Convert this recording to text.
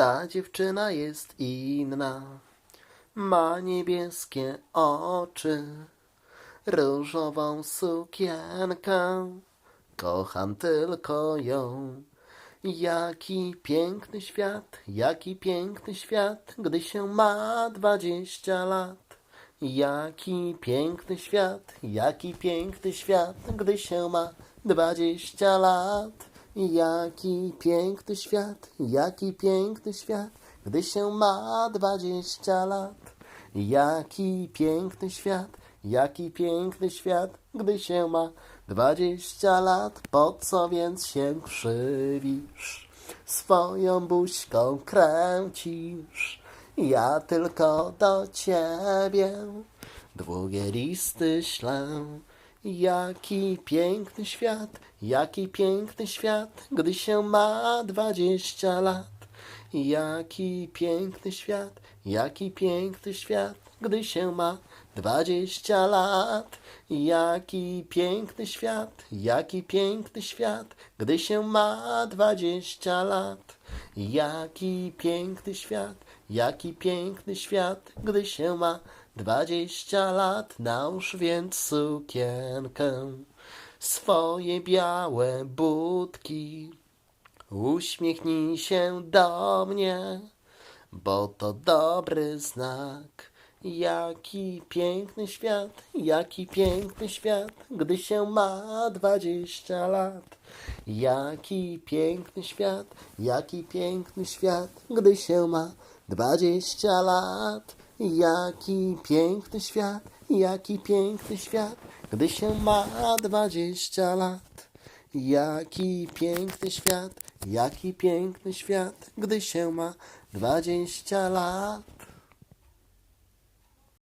Ta dziewczyna jest inna, ma niebieskie oczy, różową sukienkę. Kocham tylko ją. Jaki piękny świat, jaki piękny świat, gdy się ma dwadzieścia lat. Jaki piękny świat, jaki piękny świat, gdy się ma dwadzieścia lat. Jaki piękny świat, jaki piękny świat, gdy się ma dwadzieścia lat. Jaki piękny świat, jaki piękny świat, gdy się ma dwadzieścia lat. Po co więc się krzywisz, swoją buźką kręcisz? Ja tylko do ciebie długie listy ślę. Jaki piękny świat, jaki piękny świat, gdy się ma dwadzieścia lat. Jaki piękny świat, jaki piękny świat, gdy się ma dwadzieścia lat. Jaki piękny świat, jaki piękny świat, gdy się ma dwadzieścia lat. Jaki piękny świat, jaki piękny świat, gdy się ma dwadzieścia lat. Nałóż więc sukienkę, swoje białe budki. Uśmiechnij się do mnie, bo to dobry znak. Jaki piękny świat, jaki piękny świat, gdy się ma dwadzieścia lat. Jaki piękny świat, jaki piękny świat, gdy się ma dwadzieścia lat. Jaki piękny świat, jaki piękny świat, gdy się ma dwadzieścia lat. Jaki piękny świat, jaki piękny świat, gdy się ma dwadzieścia lat.